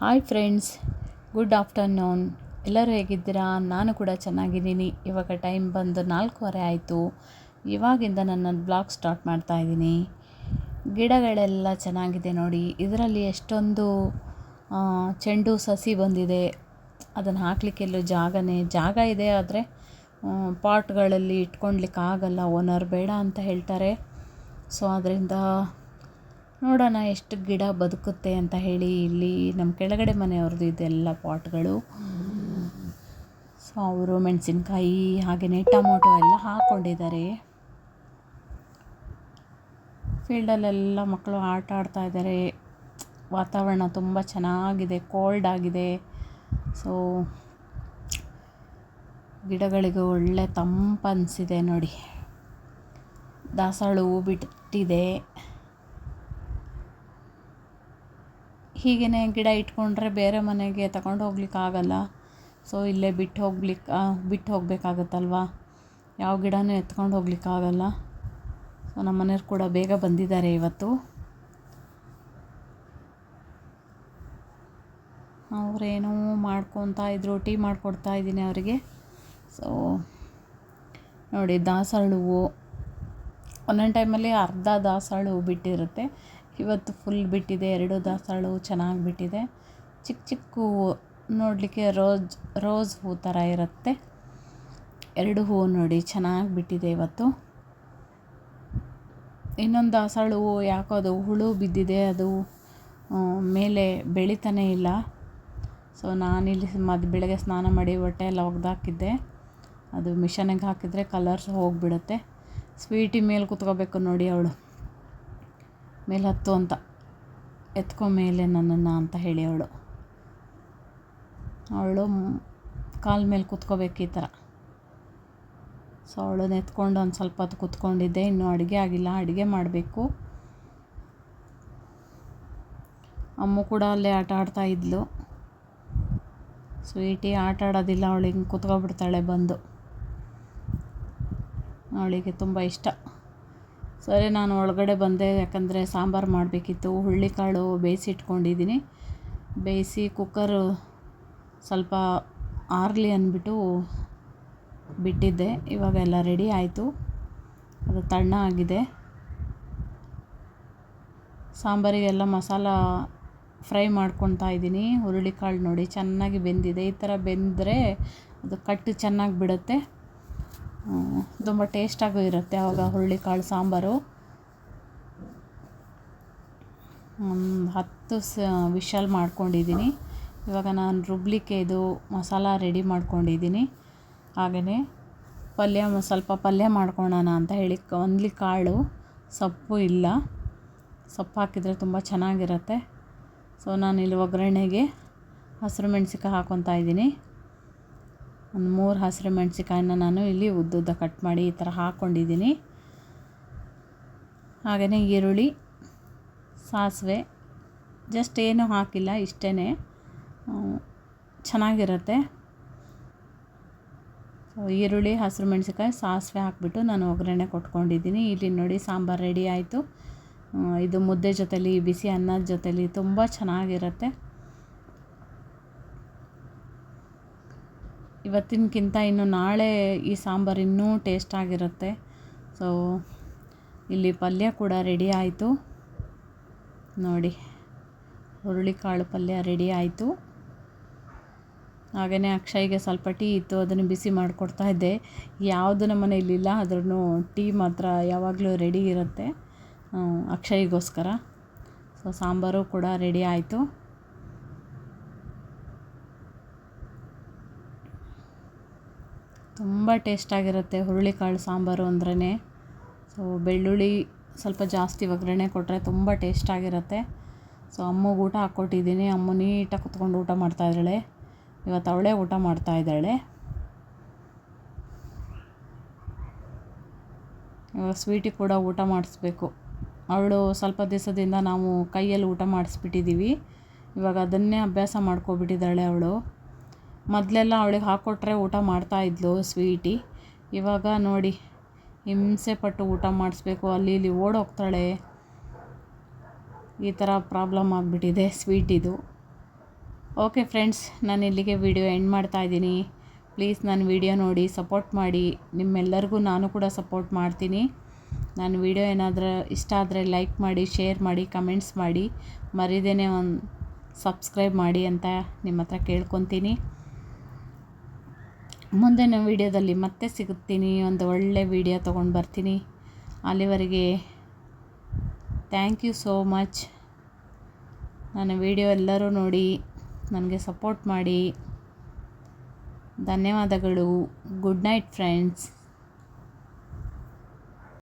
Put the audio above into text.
Hi friends good afternoon ಎಲ್ಲರೂ ಹೇಗಿದ್ದೀರಾ? ನಾನು ಕೂಡ ಚೆನ್ನಾಗಿದ್ದೀನಿ. ಇವಾಗ ಟೈಮ್ ಬಂದು ನಾಲ್ಕೂವರೆ ಆಯಿತು. ಇವಾಗಿಂದ ನನ್ನ ಬ್ಲಾಗ್ ಸ್ಟಾರ್ಟ್ ಮಾಡ್ತಾ ಇದ್ದೀನಿ. ಗಿಡಗಳೆಲ್ಲ ಚೆನ್ನಾಗಿದೆ ನೋಡಿ. ಇದರಲ್ಲಿ ಎಷ್ಟೊಂದು ಚೆಂಡು ಸಸಿ ಬಂದಿದೆ. ಅದನ್ನು ಹಾಕ್ಲಿಕ್ಕೆ ಎಲ್ಲೂ ಜಾಗನೇ, ಜಾಗ ಇದೆ ಆದರೆ ಪಾಟ್ಗಳಲ್ಲಿ ಇಟ್ಕೊಳ್ಲಿಕ್ಕೆ ಆಗಲ್ಲ ಓನರ್ ಬೇಡ ಅಂತ ಹೇಳ್ತಾರೆ. ಸೊ ಅದರಿಂದ ನೋಡೋಣ ಎಷ್ಟು ಗಿಡ ಬದುಕುತ್ತೆ ಅಂತ ಹೇಳಿ ಇಲ್ಲಿ ನಮ್ಮ ಕೆಳಗಡೆ ಮನೆಯವ್ರದ್ದು ಇದೆಲ್ಲ ಪಾಟ್ಗಳು. ಸೊ ಅವರು ಮೆಣಸಿನ್ಕಾಯಿ ಹಾಗೆಯೇ ಟೊಮೊಟೊ ಎಲ್ಲ ಹಾಕ್ಕೊಂಡಿದ್ದಾರೆ. ಫೀಲ್ಡಲ್ಲೆಲ್ಲ ಮಕ್ಕಳು ಆಟ ಆಡ್ತಾ ಇದ್ದಾರೆ. ವಾತಾವರಣ ತುಂಬ ಚೆನ್ನಾಗಿದೆ ಕೋಲ್ಡ್ ಆಗಿದೆ. ಸೊ ಗಿಡಗಳಿಗೆ ಒಳ್ಳೆ ತಂಪು ಅನಿಸಿದೆ ನೋಡಿ. ದಾಸವಾಳ ಹೂ ಬಿಟ್ಟಿದೆ. ಹೀಗೇ ಗಿಡ ಇಟ್ಕೊಂಡ್ರೆ ಬೇರೆ ಮನೆಗೆ ತಗೊಂಡು ಹೋಗ್ಲಿಕ್ಕೆ ಆಗಲ್ಲ. ಸೊ ಇಲ್ಲೇ ಬಿಟ್ಟು ಹೋಗ್ಲಿಕ್ಕೆ ಬಿಟ್ಟು ಹೋಗಬೇಕಾಗತ್ತಲ್ವಾ? ಯಾವ ಗಿಡನೂ ಎತ್ಕೊಂಡು ಹೋಗ್ಲಿಕ್ಕೆ ಆಗಲ್ಲ. ಸೊ ನಮ್ಮ ಮನೆಯವ್ರು ಕೂಡ ಬೇಗ ಬಂದಿದ್ದಾರೆ ಇವತ್ತು. ಅವರೇನೋ ಮಾಡ್ಕೊತಾ ಇದ್ರು, ಟೀ ಮಾಡಿಕೊಡ್ತಾ ಇದ್ದೀನಿ ಅವರಿಗೆ. ಸೊ ನೋಡಿ ದಾಸವಾಳ ಹೂವು. ಒಂದೊಂದು ಟೈಮಲ್ಲಿ ಅರ್ಧ ದಾಸವಾಳ ಹೂವು ಬಿಟ್ಟಿರುತ್ತೆ. ಇವತ್ತು ಫುಲ್ ಬಿಟ್ಟಿದೆ, ಎರಡು ದಾಸವಾಳ ಹೂವು ಚೆನ್ನಾಗಿ ಬಿಟ್ಟಿದೆ. ಚಿಕ್ಕ ಚಿಕ್ಕ ಹೂವು ನೋಡಲಿಕ್ಕೆ ರೋಜ್ ರೋಸ್ ಹೂ ಥರ ಇರುತ್ತೆ. ಎರಡು ಹೂವು ನೋಡಿ ಚೆನ್ನಾಗಿ ಬಿಟ್ಟಿದೆ ಇವತ್ತು. ಇನ್ನೊಂದು ದಾಸವಾಳ ಹೂವು ಯಾಕೋ ಅದು ಹುಳು ಬಿದ್ದಿದೆ, ಅದು ಮೇಲೆ ಬೆಳೀತಾನೆ ಇಲ್ಲ. ಸೊ ನಾನಿಲ್ಲಿ ಮದ್ದು ಬೆಳಗ್ಗೆ ಸ್ನಾನ ಮಾಡಿ ಹೊಟ್ಟೆ ಎಲ್ಲ ಒಗೆದಾಕಿದ್ದೆ ಅದು ಮಿಷನಿಗೆ ಹಾಕಿದರೆ ಕಲರ್ಸ್ ಹೋಗಿಬಿಡುತ್ತೆ. ಸ್ವೀಟಿ ಮೇಲೆ ಕುತ್ಕೋಬೇಕು ನೋಡಿ ಅವಳು. ಮೇಲೆ ಹತ್ತು ಅಂತ ಎತ್ಕೊ ಮೇಲೆ ನನ್ನನ್ನು ಅಂತ ಹೇಳಿ ಅವಳು ಅವಳು ಕಾಲ ಮೇಲೆ ಕುತ್ಕೋಬೇಕು ಈ ಥರ. ಸೊ, ಅವಳನ್ನ ಎತ್ಕೊಂಡು ಒಂದು ಸ್ವಲ್ಪ ಹೊತ್ತು ಕುತ್ಕೊಂಡಿದ್ದೆ. ಇನ್ನೂ ಅಡುಗೆ ಆಗಿಲ್ಲ. ಅಡುಗೆ ಮಾಡಬೇಕು. ಅಮ್ಮು ಕೂಡ ಅಲ್ಲೇ ಆಟ ಆಡ್ತಾ ಇದ್ಲು. ಸ್ವೀಟಿ ಆಟ ಆಡೋದಿಲ್ಲ. ಅವಳು ಹಿಂಗೆ ಕುತ್ಕೊಬಿಡ್ತಾಳೆ ಬಂದು. ಅವಳಿಗೆ ತುಂಬ ಇಷ್ಟ. ಸರಿ, ನಾನು ಒಳಗಡೆ ಬಂದೆ. ಯಾಕಂದರೆ ಸಾಂಬಾರು ಮಾಡಬೇಕಿತ್ತು. ಹುರುಳಿಕಾಳು ಬೇಯಿಸಿ ಇಟ್ಕೊಂಡಿದ್ದೀನಿ ಬೇಯಿಸಿ ಕುಕ್ಕರ್ ಸ್ವಲ್ಪ ಆರಲಿ ಅಂದ್ಬಿಟ್ಟು ಬಿಟ್ಟಿದ್ದೆ. ಇವಾಗ ಎಲ್ಲ ರೆಡಿ ಆಯಿತು. ಅದು ತಣ್ಣ ಆಗಿದೆ. ಸಾಂಬಾರಿಗೆಲ್ಲ ಮಸಾಲ ಫ್ರೈ ಮಾಡ್ಕೊತಾ ಇದ್ದೀನಿ. ಹುರುಳಿಕಾಳು ನೋಡಿ ಚೆನ್ನಾಗಿ ಬೆಂದಿದೆ. ಈ ಥರ ಬೆಂದರೆ ಅದು ಕಟ್ಟು ಚೆನ್ನಾಗಿ ಬಿಡುತ್ತೆ. ತುಂಬ ಟೇಸ್ಟಾಗೂ ಇರುತ್ತೆ ಆವಾಗ ಹುರುಳಿಕಾಳು ಸಾಂಬಾರು. ಹತ್ತು ಸ ವಿಶಲ್ ಮಾಡ್ಕೊಂಡಿದ್ದೀನಿ. ಇವಾಗ ನಾನು ರುಬ್ಲಿಕ್ಕೆ ಇದು ಮಸಾಲ ರೆಡಿ ಮಾಡ್ಕೊಂಡಿದ್ದೀನಿ. ಹಾಗೆಯೇ ಪಲ್ಯ ಸ್ವಲ್ಪ ಪಲ್ಯ ಮಾಡ್ಕೊಳ್ಳೋಣ ಅಂತ ಹೇಳಿ ಒಂದ್ಲಿ ಕಾಳು, ಸೊಪ್ಪು ಇಲ್ಲ. ಸೊಪ್ಪು ಹಾಕಿದರೆ ತುಂಬ ಚೆನ್ನಾಗಿರುತ್ತೆ. ಸೊ ನಾನಿಲ್ಲಿ ಒಗ್ಗರಣೆಗೆ ಹಸಿರು ಮೆಣಸಿಕಾಯಿ ಹಾಕ್ಕೊತಾ ಇದ್ದೀನಿ. ಒಂದು ಮೂರು ಹಸಿರು ಮೆಣಸಿಕಾಯಿನ ನಾನು ಇಲ್ಲಿ ಉದ್ದುದ್ದ ಕಟ್ ಮಾಡಿ ಈ ಥರ ಹಾಕ್ಕೊಂಡಿದ್ದೀನಿ. ಹಾಗೆಯೇ ಈರುಳ್ಳಿ, ಸಾಸಿವೆ ಜಸ್ಟ್ ಏನೂ ಹಾಕಿಲ್ಲ ಇಷ್ಟೇ ಚೆನ್ನಾಗಿರುತ್ತೆ. ಈರುಳ್ಳಿ, ಹಸಿರು ಮೆಣಸಿಕಾಯಿ ಸಾಸಿವೆ ಹಾಕಿಬಿಟ್ಟು ನಾನು ಒಗ್ಗರಣೆ ಕೊಟ್ಕೊಂಡಿದ್ದೀನಿ. ಇಲ್ಲಿ ನೋಡಿ ಸಾಂಬಾರು ರೆಡಿ ಆಯಿತು. ಇದು ಮುದ್ದೆ ಜೊತೆಲಿ, ಬಿಸಿ ಅನ್ನದ ಜೊತೆಲಿ ತುಂಬ ಚೆನ್ನಾಗಿರುತ್ತೆ. ಇವತ್ತಿನಕ್ಕಿಂತ ಇನ್ನು ನಾಳೆ ಈ ಸಾಂಬಾರು ಇನ್ನೂ ಟೇಸ್ಟ್ ಆಗಿರುತ್ತೆ. ಸೊ ಇಲ್ಲಿ ಪಲ್ಯ ಕೂಡ ರೆಡಿ ಆಯಿತು. ನೋಡಿ, ಹುರುಳಿಕಾಳು ಪಲ್ಯ ರೆಡಿ ಆಯಿತು. ಹಾಗೆಯೇ ಅಕ್ಷಯ್ಗೆ ಸ್ವಲ್ಪ ಟೀ ಇತ್ತು, ಅದನ್ನು ಬಿಸಿ ಮಾಡಿಕೊಡ್ತಾ ಇದ್ದೆ. ಯಾವುದು ನಮ್ಮ ಮನೆಯಲ್ಲಿಲ್ಲ ಆದ್ರೂ ಟೀ ಮಾತ್ರ ಯಾವಾಗಲೂ ರೆಡಿ ಇರುತ್ತೆ. ಅಕ್ಷಯ್ಗೋಸ್ಕರ. ಸೊ ಸಾಂಬಾರು ಕೂಡ ರೆಡಿ ಆಯಿತು. ತುಂಬ ಟೇಸ್ಟಾಗಿರುತ್ತೆ ಹುರುಳಿಕಾಳು ಸಾಂಬಾರು ಅಂದ್ರೇ. ಸೊ ಬೆಳ್ಳುಳ್ಳಿ ಸ್ವಲ್ಪ ಜಾಸ್ತಿ ಒಗ್ಗರಣೆ ಕೊಟ್ಟರೆ ತುಂಬ ಟೇಸ್ಟಾಗಿರುತ್ತೆ. ಸೊ ಅಮ್ಮಗೆ ಊಟ ಹಾಕ್ಕೊಟ್ಟಿದ್ದೀನಿ. ಅಮ್ಮ ನೀಟಾಗಿ ಕುತ್ಕೊಂಡು ಊಟ ಮಾಡ್ತಾಯಿದ್ದಾಳೆ ಇವತ್ತು ಅವಳೇ ಊಟ ಮಾಡ್ತಾ ಇದ್ದಾಳೆ. ಇವಾಗ ಸ್ವೀಟಿ ಕೂಡ ಊಟ ಮಾಡಿಸ್ಬೇಕು. ಅವಳು ಸ್ವಲ್ಪ ದಿವಸದಿಂದ ನಾವು ಕೈಯಲ್ಲಿ ಊಟ ಮಾಡಿಸ್ಬಿಟ್ಟಿದ್ದೀವಿ. ಇವಾಗ ಅದನ್ನೇ ಅಭ್ಯಾಸ ಮಾಡ್ಕೊಬಿಟ್ಟಿದ್ದಾಳೆ ಅವಳು. ಮೊದಲೆಲ್ಲ ಅವಳಿಗೆ ಹಾಕ್ಕೊಟ್ರೆ ಊಟ ಮಾಡ್ತಾ ಇದ್ಲು ಸ್ವೀಟಿ. ಇವಾಗ ನೋಡಿ, ಹಿಂಸೆ ಪಟ್ಟು ಊಟ ಮಾಡಿಸ್ಬೇಕು, ಅಲ್ಲಿ ಇಲ್ಲಿ ಓಡೋಗ್ತಾಳೆ. ಈ ಥರ ಪ್ರಾಬ್ಲಮ್ ಆಗಿಬಿಟ್ಟಿದೆ ಸ್ವೀಟಿದು. ಓಕೆ ಫ್ರೆಂಡ್ಸ್, ನಾನು ಇಲ್ಲಿಗೆ ವಿಡಿಯೋ ಎಂಡ್ ಮಾಡ್ತಾ ಇದ್ದೀನಿ. ಪ್ಲೀಸ್ ನನ್ನ ವಿಡಿಯೋ ನೋಡಿ, ಸಪೋರ್ಟ್ ಮಾಡಿ. ನಿಮ್ಮೆಲ್ಲರಿಗೂ ನಾನು ಕೂಡ ಸಪೋರ್ಟ್ ಮಾಡ್ತೀನಿ. ನಾನು ವಿಡಿಯೋ ಏನಾದರೂ ಇಷ್ಟ ಆದರೆ ಲೈಕ್ ಮಾಡಿ, ಶೇರ್ ಮಾಡಿ, ಕಮೆಂಟ್ಸ್ ಮಾಡಿ. ಮರಿದೇನೆ ಒಂದು ಸಬ್ಸ್ಕ್ರೈಬ್ ಮಾಡಿ ಅಂತ ನಿಮ್ಮ ಹತ್ರ ಕೇಳ್ಕೊತೀನಿ. ಮುಂದಿನ ವೀಡಿಯೋದಲ್ಲಿ ಮತ್ತೆ ಸಿಗುತ್ತೀನಿ. ಒಂದು ಒಳ್ಳೆ ವಿಡಿಯೋ ತೊಗೊಂಡು ಬರ್ತೀನಿ. ಅಲ್ಲಿವರೆಗೆ ಥ್ಯಾಂಕ್ ಯು ಸೋ ಮಚ್ ನನ್ನ ವಿಡಿಯೋ ಎಲ್ಲರೂ ನೋಡಿ, ನನಗೆ ಸಪೋರ್ಟ್ ಮಾಡಿ. ಧನ್ಯವಾದಗಳು. Good night friends